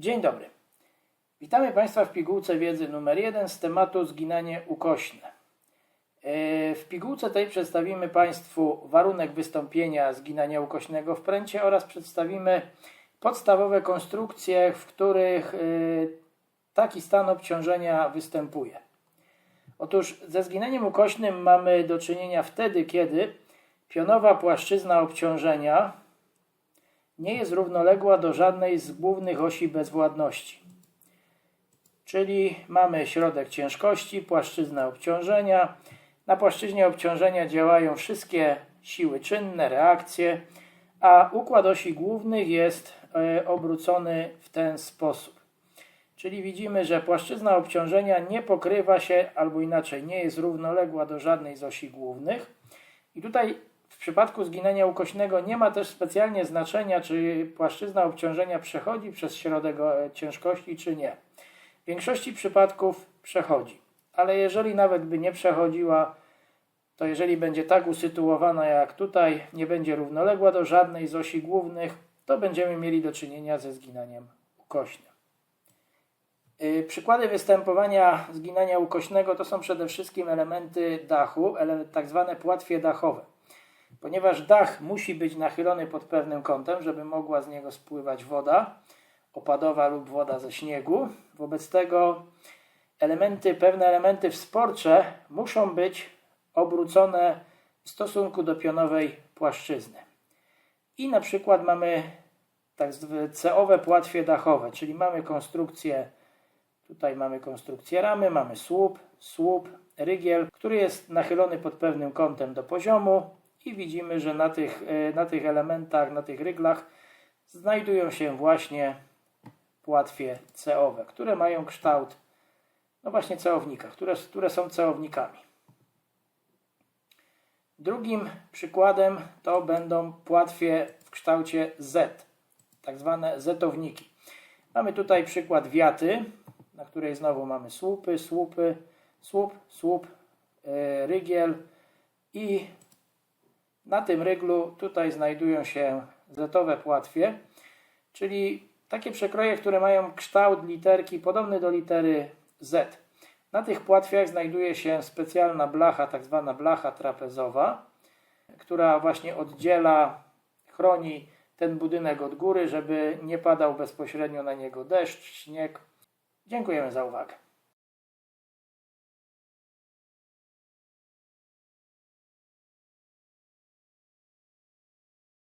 Dzień dobry. Witamy Państwa w pigułce wiedzy numer 1 z tematu zginanie ukośne. E, W pigułce tej przedstawimy Państwu warunek wystąpienia zginania ukośnego w pręcie oraz przedstawimy podstawowe konstrukcje, w których e, taki stan obciążenia występuje. Otóż ze zginaniem ukośnym mamy do czynienia wtedy, kiedy pionowa płaszczyzna obciążenia nie jest równoległa do żadnej z głównych osi bezwładności. Czyli mamy środek ciężkości, płaszczyznę obciążenia. Na płaszczyźnie obciążenia działają wszystkie siły czynne, reakcje, a układ osi głównych jest e, obrócony w ten sposób. Czyli widzimy, że płaszczyzna obciążenia nie pokrywa się, albo inaczej, nie jest równoległa do żadnej z osi głównych. I tutaj w przypadku zginania ukośnego nie ma też specjalnie znaczenia, czy płaszczyzna obciążenia przechodzi przez środek e, ciężkości, czy nie. W większości przypadków przechodzi, ale jeżeli nawet by nie przechodziła, to jeżeli będzie tak usytuowana jak tutaj, nie będzie równoległa do żadnej z osi głównych, to będziemy mieli do czynienia ze zginaniem ukośnym. Yy, Przykłady występowania zginania ukośnego to są przede wszystkim elementy dachu, tak zwane płatwie dachowe. Ponieważ dach musi być nachylony pod pewnym kątem, żeby mogła z niego spływać woda opadowa lub woda ze śniegu. Wobec tego elementy, pewne elementy wsporcze muszą być obrócone w stosunku do pionowej płaszczyzny. I na przykład mamy tak zwane CO-we płatwie dachowe, czyli mamy konstrukcję, tutaj mamy konstrukcję ramy, mamy słup, słup, rygiel, który jest nachylony pod pewnym kątem do poziomu i widzimy, że na tych, e, na tych elementach, na tych ryglach znajdują się właśnie płatwie CO-we, które mają kształt, no właśnie ceownika, które, które są ceownikami. Drugim przykładem to będą płatwie w kształcie Z, tak zwane zetowniki. Mamy tutaj przykład wiaty, na której znowu mamy słupy, słupy, słup, słup, yy, rygiel i na tym ryglu tutaj znajdują się zetowe płatwie, czyli takie przekroje, które mają kształt literki podobny do litery Z. Na tych płatwiach znajduje się specjalna blacha, tak zwana blacha trapezowa, która właśnie oddziela, chroni ten budynek od góry, żeby nie padał bezpośrednio na niego deszcz, śnieg. Dziękujemy za uwagę.